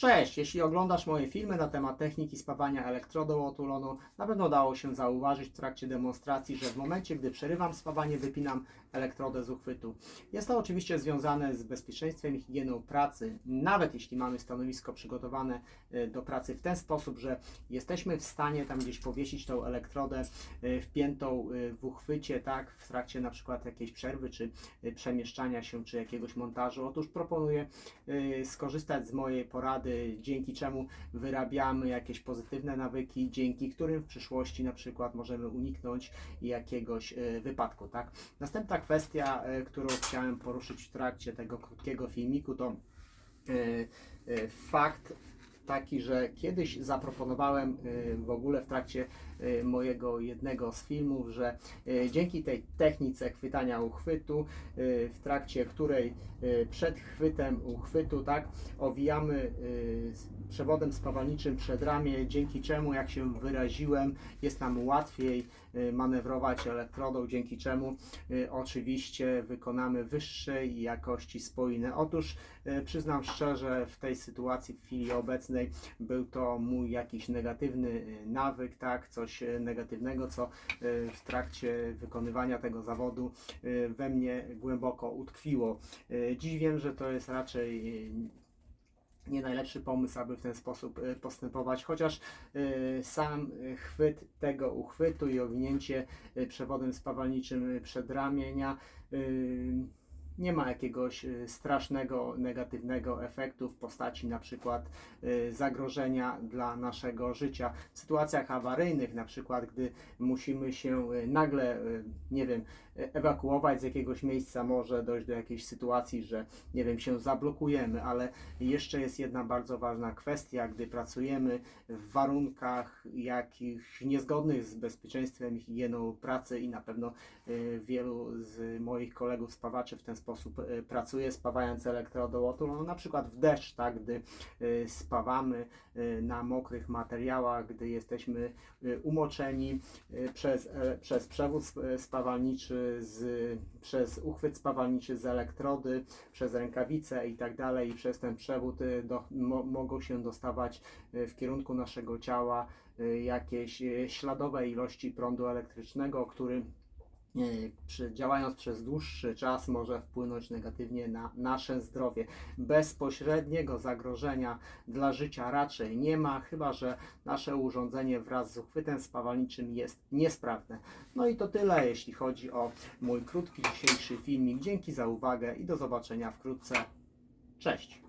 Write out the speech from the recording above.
Cześć! Jeśli oglądasz moje filmy na temat techniki spawania elektrodą otulonu, na pewno dało się zauważyć w trakcie demonstracji, że w momencie, gdy przerywam spawanie, wypinam elektrodę z uchwytu. Jest to oczywiście związane z bezpieczeństwem i higieną pracy, nawet jeśli mamy stanowisko przygotowane e, do pracy w ten sposób, że jesteśmy w stanie tam gdzieś powiesić tą elektrodę e, wpiętą e, w uchwycie, tak, w trakcie na przykład jakiejś przerwy, czy przemieszczania się, czy jakiegoś montażu. Otóż proponuję skorzystać z mojej porady, dzięki czemu wyrabiamy jakieś pozytywne nawyki, dzięki którym w przyszłości na przykład możemy uniknąć jakiegoś y, wypadku. Tak? Następna kwestia, y, którą chciałem poruszyć w trakcie tego krótkiego filmiku, to y, y, fakt taki, że kiedyś zaproponowałem y, w ogóle w trakcie y, mojego jednego z filmów, że y, dzięki tej technice chwytania uchwytu, w trakcie której przed chwytem uchwytu, tak, owijamy przewodem spawalniczym przed ramię, dzięki czemu, jak się wyraziłem, jest nam łatwiej manewrować elektrodą, dzięki czemu oczywiście wykonamy wyższej jakości spoiny. Otóż przyznam szczerze, w tej sytuacji, w chwili obecnej, był to mój jakiś negatywny y, nawyk, tak, coś y, negatywnego, co y, w trakcie wykonywania tego zawodu we mnie głęboko utkwiło. Dziś wiem, że to jest raczej nie najlepszy pomysł, aby w ten sposób postępować, chociaż sam chwyt tego uchwytu i owinięcie przewodem spawalniczym przedramienia y, nie ma jakiegoś y, strasznego, negatywnego efektu w postaci na przykład y, zagrożenia dla naszego życia. W sytuacjach awaryjnych, na przykład gdy musimy się y, nagle, nie wiem, ewakuować z jakiegoś miejsca, może dojść do jakiejś sytuacji, że nie wiem, się zablokujemy, ale jeszcze jest jedna bardzo ważna kwestia, gdy pracujemy w warunkach jakichś niezgodnych z bezpieczeństwem i higieną pracy i na pewno wielu z moich kolegów spawaczy w ten sposób y, pracuje, spawając elektrodą otulonu, na przykład w deszcz, tak, gdy y, spawamy y, na mokrych materiałach, gdy jesteśmy umoczeni przez, e, przez przewód sp- e, spawalniczy, z, przez uchwyt spawalniczy z elektrody, przez rękawice i tak dalej, i przez ten przewód do, mo, mogą się dostawać w kierunku naszego ciała jakieś śladowe ilości prądu elektrycznego, który przy, działając przez dłuższy czas może wpłynąć negatywnie na nasze zdrowie. Bezpośredniego zagrożenia dla życia raczej nie ma, chyba że nasze urządzenie wraz z uchwytem spawalniczym jest niesprawne. No i to tyle, jeśli chodzi o mój krótki dzisiejszy filmik. Dzięki za uwagę i do zobaczenia wkrótce. Cześć!